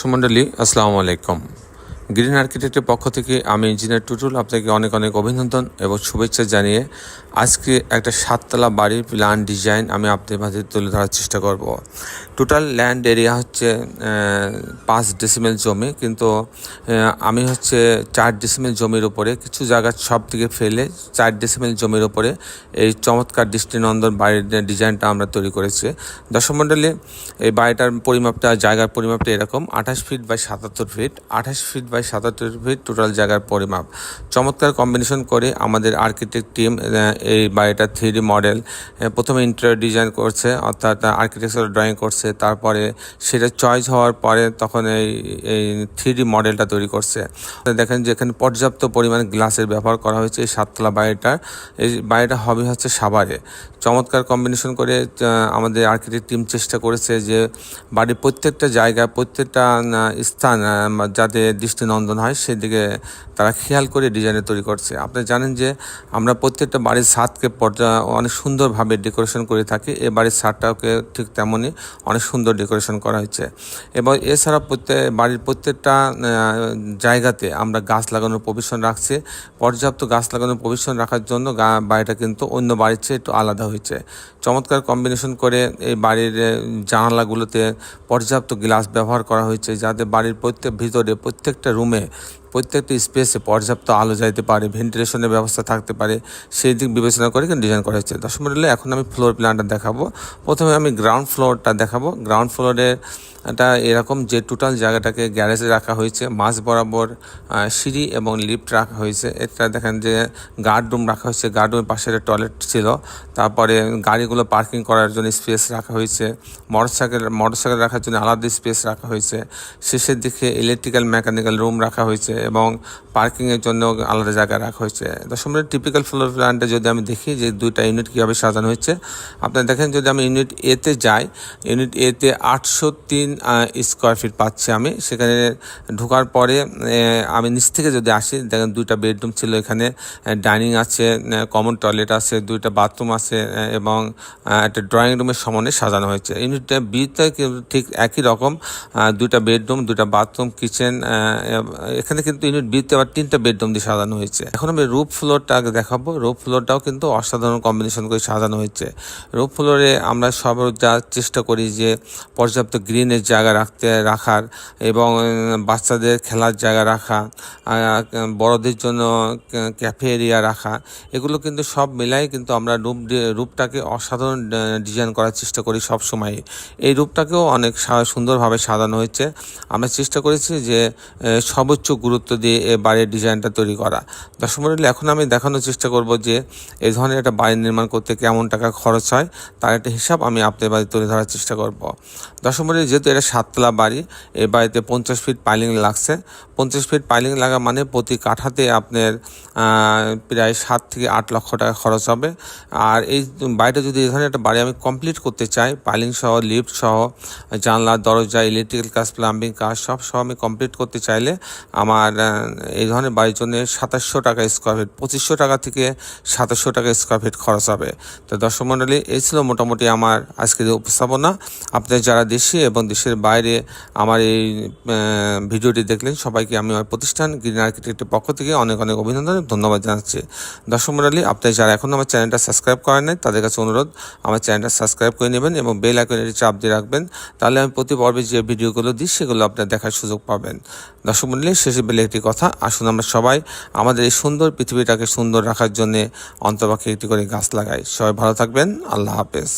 সুমন্ডলী আসসালামু আলাইকুম। গ্রিন আর্কিটেক্টের পক্ষ থেকে আমি ইঞ্জিনিয়ার টুটুল আপনাকে অনেক অনেক অভিনন্দন এবং শুভেচ্ছা জানিয়ে আজকে একটা সাততলা বাড়ির প্ল্যান ডিজাইন আমি আপনাদের মাঝে তুলে ধরার চেষ্টা করব। টোটাল ল্যান্ড এরিয়া হচ্ছে পাঁচ ডিসিমেল জমি, কিন্তু আমি হচ্ছে চার ডিসিমেল জমির ওপরে কিছু জায়গা সব থেকে ফেলে চার ডিসিমেল জমির ওপরে এই চমৎকার দৃষ্টিনন্দন বাড়ির ডিজাইনটা আমরা তৈরি করেছি। দশমণ্ডলে এই বাড়িটার পরিমাপটা, জায়গার পরিমাপটা এরকম, আঠাশ ফিট বাই সাতাত্তর ফিট আঠাশ ফিট বাই সাতাত্তর ফিট টোটাল জায়গার পরিমাপ। চমৎকার কম্বিনেশন করে আমাদের আর্কিটেক্ট টিম এই বাড়িটার থ্রি মডেল প্রথমে ইন্টারিয়র ডিজাইন করছে, অর্থাৎ আর্কিটেকচার ড্রয়িং করছে, তারপরে সেটা চয়েস হওয়ার পরে তখন এই এই থ্রি মডেলটা তৈরি করছে। দেখেন যে এখানে পর্যাপ্ত পরিমাণে গ্লাসের ব্যবহার করা হয়েছে এই সাততলা বাড়িটার এই বাড়িটা হবে হচ্ছে সাভারে চমৎকার কম্বিনেশন করে আমাদের আর্কিটেক্ট টিম চেষ্টা করেছে যে বাড়ির প্রত্যেকটা জায়গা প্রত্যেকটা স্থান যাতে দৃষ্টিনন্দন হয়, সেদিকে তারা খেয়াল করে ডিজাইনে তৈরি করছে। আপনি জানেন যে আমরা প্রত্যেকটা বাড়ির ছাদকে পর্যা, অনেক সুন্দরভাবে ডেকোরেশন করে থাকি। এ বাড়ির ছাদটাকে ঠিক তেমনই অনেক সুন্দর ডেকোরেশন করা হয়েছে। এবং এছাড়া প্রত্যেক বাড়ির প্রত্যেকটা জায়গাতে আমরা গাছ লাগানোর প্রভিশন রাখছি। পর্যাপ্ত গাছ লাগানোর প্রভিশন রাখার জন্য বাড়িটা কিন্তু অন্য বাড়ির চেয়ে একটু আলাদা হয়েছে। চমৎকার কম্বিনেশন করে এই বাড়ির জানালাগুলোতে পর্যাপ্ত গ্লাস ব্যবহার করা হয়েছে, যাতে বাড়ির প্রত্যেক ভিতরে প্রত্যেকটা রুমে প্রত্যেকটা স্পেসে পর্যাপ্ত আলো যাইতে পারে, ভেন্টিলেশনের ব্যবস্থা থাকতে পারে, সেই দিক বিবেচনা করে কিন্তু ডিজাইন করা হয়েছে দশ মিনিটে এখন আমি ফ্লোর প্ল্যানটা দেখাবো। প্রথমে আমি গ্রাউন্ড ফ্লোরটা দেখাবো। গ্রাউন্ড ফ্লোরে এটা এরকম যে টোটাল জায়গাটাকে গ্যারেজে রাখা হয়েছে, মাঝ বরাবর সিঁড়ি এবং লিফট রাখা হয়েছে। এটা দেখেন যে গার্ড রুম রাখা হয়েছে। গার্ড রুমের পাশে একটা টয়লেট ছিল। তারপরে গাড়িগুলো পার্কিং করার জন্য স্পেস রাখা হয়েছে। মোটরসাইকেল মোটরসাইকেল রাখার জন্য আলাদা স্পেস রাখা হয়েছে। শেষের দিকে ইলেকট্রিক্যাল মেকানিক্যাল রুম রাখা হয়েছে। এবং পার্কিংয়ের জন্য আলাদা জায়গা রাখা হয়েছে। দশমের টিপিক্যাল ফ্লোর প্ল্যানটা যদি আমি দেখি যে দুইটা ইউনিট কীভাবে সাজানো হয়েছে আপনারা দেখেন যদি আমি ইউনিট এতে যাই ইউনিট এতে আটশো তিন স্কোয়ার ফিট পাচ্ছি আমি। সেখানে ঢোকার পরে আমি নিচ থেকে যদি আসি, দেখেন দুইটা বেডরুম ছিল এখানে ডাইনিং আছে কমন টয়লেট আছে, দুইটা বাথরুম আছে এবং একটা ড্রয়িং রুমের সমানে সাজানো হয়েছে। ইউনিটটা বিতে ঠিক একই রকম দুইটা বেডরুম দুইটা বাথরুম কিচেন এখানে কিন্তু ইউনিট বিতে আবার তিনটা বেডরুম দিয়ে সাজানো হয়েছে। এখন আমি রুপ ফ্লোরটা আগে দেখাবো। রুপ ফ্লোরটাও কিন্তু অসাধারণ কম্বিনেশন করে সাজানো হয়েছে। রুপ ফ্লোরে আমরা সব যা চেষ্টা করি যে পর্যাপ্ত গ্রিনের জায়গা রাখতে, রাখার এবং বাচ্চাদের খেলার জায়গা রাখা বড়দের জন্য ক্যাফে এরিয়া রাখা, এগুলো কিন্তু সব মিলাই কিন্তু আমরা রূপ রূপটাকে অসাধারণ ডিজাইন করার চেষ্টা করি সব সময় এই রূপটাকেও অনেক সুন্দরভাবে সাজানো হয়েছে। আমরা চেষ্টা করেছি যে সর্বোচ্চ গুরুত্ব দিয়ে এ বাড়ির ডিজাইনটা তৈরি করা। দর্শক মণ্ডলী, এখন আমি দেখানোর চেষ্টা করব যে এই ধরনের একটা বাড়ি নির্মাণ করতে কেমন টাকা খরচ হয় তার একটা হিসাব আমি আপনাদের বাড়ি তুলে ধরার চেষ্টা করব। দর্শক মণ্ডলী, যেহেতু এটা সাততলা বাড়ি এই বাড়িতে পঞ্চাশ ফিট পাইলিং লাগছে। পঞ্চাশ ফিট পাইলিং লাগা মানে প্রতি কাঠাতে আপনার প্রায় সাত থেকে আট লক্ষ টাকা খরচ হবে। আর এই বাড়িটা যদি এই ধরনের একটা বাড়ি আমি কমপ্লিট করতে চাই পাইলিং সহ লিফট সহ জানলা দরজা ইলেকট্রিক্যাল কাজ প্লাম্বিং কাজ সব সহ আমি কমপ্লিট করতে চাইলে আমার আহ, এই ধরনের বাড়ির জন্য সাতাশশো টাকা স্কোয়ার ফিট পঁচিশশো টাকা থেকে সাতাশশো টাকা স্কোয়ার ফিট খরচ হবে। তো দর্শক মণ্ডলী এই ছিল মোটামুটি আমার আজকের উপস্থাপনা। আপনার যারা দেশে এবং দেশের বাইরে আমার এই ভিডিওটি দেখলেন সবাইকে আমি আমার প্রতিষ্ঠান গ্রিন আর্কিটেক্টের পক্ষ থেকে অনেক অনেক অভিনন্দন ধন্যবাদ জানাচ্ছি। দর্শক মণ্ডলী আপনি যারা এখনও আমার চ্যানেলটা সাবস্ক্রাইব করেন নাই তাদের কাছে অনুরোধ আমার চ্যানেলটা সাবস্ক্রাইব করে নেবেন এবং বেল আইকনের চাপ দিয়ে রাখবেন তাহলে আমি প্রতি পর্বে যে ভিডিওগুলো দিই সেগুলো আপনার দেখার সুযোগ পাবেন। দর্শক মণ্ডলী শেষে বেলে একটি কথা। আসুন আমরা সবাই আমাদের এই সুন্দর পৃথিবীটাকে সুন্দর রাখার জন্যে অন্তপাখে একটি করে গাছ লাগাই। সবাই ভালো থাকবেন। আল্লাহ হাফেজ।